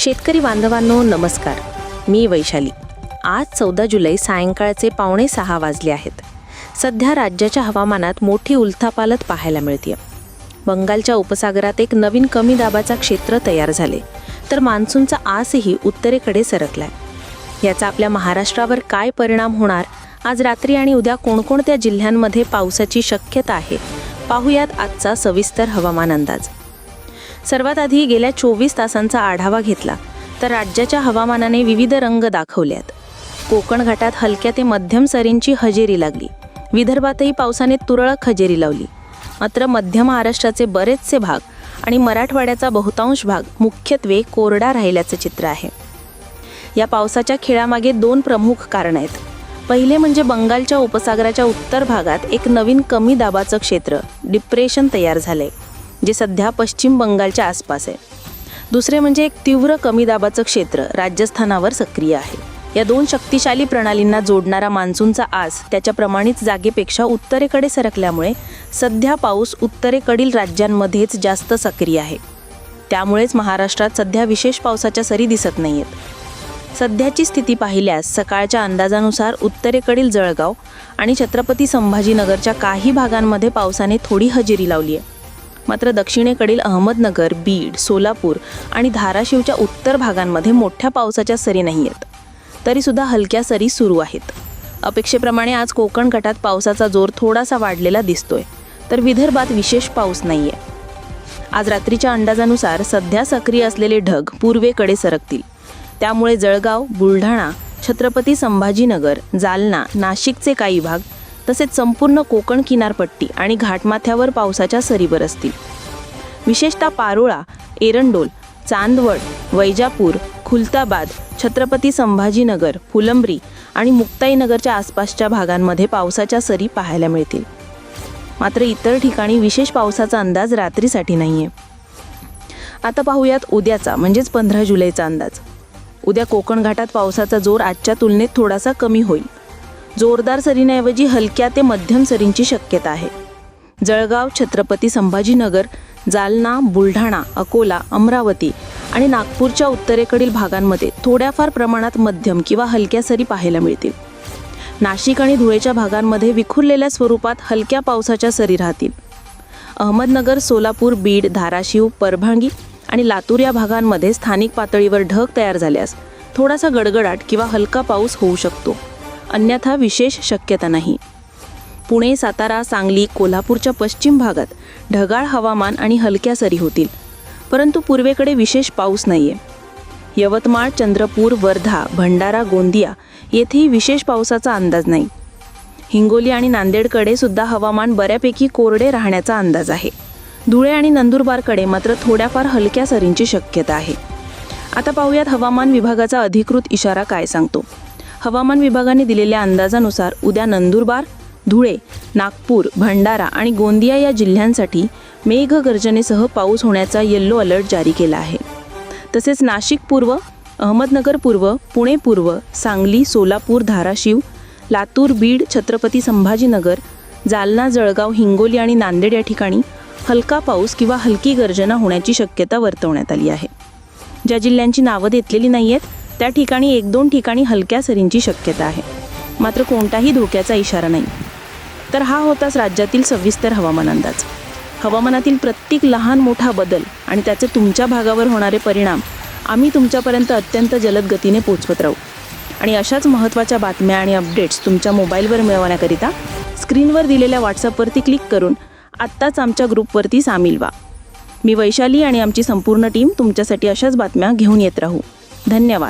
शेतकरी बांधवांनो नमस्कार. मी वैशाली. आज चौदा जुलै सायंकाळचे पावणे सहा वाजले आहेत. सध्या राज्याच्या हवामानात मोठी उलथापालत पाहायला मिळते बंगालच्या उपसागरात एक नवीन कमी दाबाचा क्षेत्र तयार झाले तर मान्सूनचा आसही उत्तरेकडे सरकलाय. याचा आपल्या महाराष्ट्रावर काय परिणाम होणार? आज रात्री आणि उद्या कोणकोणत्या जिल्ह्यांमध्ये पावसाची शक्यता आहे? पाहुयात आजचा सविस्तर हवामान अंदाज. सर्वात आधी गेल्या चोवीस तासांचा आढावा घेतला तर राज्याच्या हवामानाने विविध रंग दाखवल्यात कोकण घाटात हलक्या ते मध्यम सरींची हजेरी लागली. विदर्भातही पावसाने तुरळक हजेरी लावली. मात्र मध्य महाराष्ट्राचे बरेचसे भाग आणि मराठवाड्याचा बहुतांश भाग मुख्यत्वे कोरडा राहिल्याचं चित्र आहे. या पावसाच्या खेळामागे दोन प्रमुख कारण आहेत. पहिले म्हणजे बंगालच्या उपसागराच्या उत्तर भागात एक नवीन कमी दाबाचं क्षेत्र डिप्रेशन तयार झालंय. जे सध्या पश्चिम बंगालच्या आसपास आहे. दुसरे म्हणजे एक तीव्र कमी दाबाचं क्षेत्र राजस्थानावर सक्रिय आहे. या दोन शक्तिशाली प्रणालींना जोडणारा मान्सूनचा आस त्याच्या प्रमाणित जागेपेक्षा उत्तरेकडे सरकल्यामुळे सध्या पाऊस उत्तरेकडील राज्यांमध्येच जास्त सक्रिय आहे. त्यामुळेच महाराष्ट्रात सध्या विशेष पावसाच्या सरी दिसत नाहीयेत. सध्याची स्थिती पाहिल्यास सकाळच्या अंदाजानुसार उत्तरेकडील जळगाव आणि छत्रपती संभाजीनगरच्या काही भागांमध्ये पावसाने थोडी हजेरी लावली आहे मात्र दक्षिणेकडील अहमदनगर बीड सोलापूर आणि धाराशिवच्या उत्तर भागांमध्ये मोठ्या पावसाच्या सरी नाही आहेत तरीसुद्धा हलक्या सरी सुरू आहेत. अपेक्षेप्रमाणे आज कोकण गटात पावसाचा जोर थोडासा वाढलेला दिसतोय. तर विदर्भात विशेष पाऊस नाही आहे आज रात्रीच्या अंदाजानुसार सध्या सक्रिय असलेले ढग पूर्वेकडे सरकतील. त्यामुळे जळगाव बुलढाणा छत्रपती संभाजीनगर जालना नाशिकचे काही भाग तसेच संपूर्ण कोकण किनारपट्टी आणि घाटमाथ्यावर पावसाच्या सरी बरसतील विशेषतः पारोळा एरंडोल चांदवड वैजापूर खुलताबाद छत्रपती संभाजीनगर फुलंब्री आणि मुक्ताईनगरच्या आसपासच्या भागांमध्ये पावसाच्या सरी पाहायला मिळतील. मात्र इतर ठिकाणी विशेष पावसाचा अंदाज रात्रीसाठी नाही आहे आता पाहूयात उद्याचा म्हणजेच पंधरा जुलैचा अंदाज. उद्या कोकण घाटात पावसाचा जोर आजच्या तुलनेत थोडासा कमी होईल. जोरदार सरींऐवजी हलक्या ते मध्यम सरींची शक्यता आहे. जळगाव छत्रपती संभाजीनगर जालना बुलढाणा अकोला अमरावती आणि नागपूरच्या उत्तरेकडील भागांमध्ये थोड्याफार प्रमाणात मध्यम किंवा हलक्या सरी पाहायला मिळतील. नाशिक आणि धुळेच्या भागांमध्ये विखुरलेल्या स्वरूपात हलक्या पावसाच्या सरी राहतील. अहमदनगर सोलापूर बीड धाराशिव परभांगी आणि लातूर या भागांमध्ये स्थानिक पातळीवर ढग तयार झाल्यास थोडासा गडगडाट किंवा हलका पाऊस होऊ शकतो. अन्यथा विशेष शक्यता नाही. पुणे सातारा सांगली कोल्हापूरच्या पश्चिम भागात ढगाळ हवामान आणि हलक्या सरी होतील. परंतु पूर्वेकडे विशेष पाऊस नाही आहे यवतमाळ चंद्रपूर वर्धा भंडारा गोंदिया येथेही विशेष पावसाचा अंदाज नाही. हिंगोली आणि नांदेडकडे सुद्धा हवामान बऱ्यापैकी कोरडे राहण्याचा अंदाज आहे. धुळे आणि नंदुरबारकडे मात्र थोड्याफार हलक्या सरींची शक्यता आहे. आता पाहूयात हवामान विभागाचा अधिकृत इशारा काय सांगतो. हवामान विभागाने दिलेल्या अंदाजानुसार उद्या नंदुरबार धुळे नागपूर भंडारा आणि गोंदिया या जिल्ह्यांसाठी मेघगर्जनेसह पाऊस होण्याचा येल्लो अलर्ट जारी केला आहे. तसेच नाशिक पूर्व अहमदनगर पूर्व पुणे पूर्व सांगली सोलापूर धाराशिव लातूर बीड छत्रपती संभाजीनगर जालना जळगाव हिंगोली आणि नांदेड या ठिकाणी हलका पाऊस किंवा हलकी गर्जना होण्याची शक्यता वर्तवण्यात आली आहे. ज्या जिल्ह्यांची नावं देतलेली नाही आहेत त्या ठिकाणी एक दोन ठिकाणी हलक्या सरींची शक्यता आहे. मात्र कोणताही धोक्याचा इशारा नाही. तर हा होताच राज्यातील सविस्तर हवामान अंदाज. हवामानातील प्रत्येक लहान मोठा बदल आणि त्याचे तुमच्या भागावर होणारे परिणाम आम्ही तुमच्यापर्यंत अत्यंत जलद गतीने पोचवत राहू. आणि अशाच महत्त्वाच्या बातम्या आणि अपडेट्स तुमच्या मोबाईलवर मिळवण्याकरिता स्क्रीनवर दिलेल्या व्हॉट्सअपवरती क्लिक करून आत्ताच आमच्या ग्रुपवरती सामील व्हा. मी वैशाली आणि आमची संपूर्ण टीम तुमच्यासाठी अशाच बातम्या घेऊन येत राहू. धन्यवाद.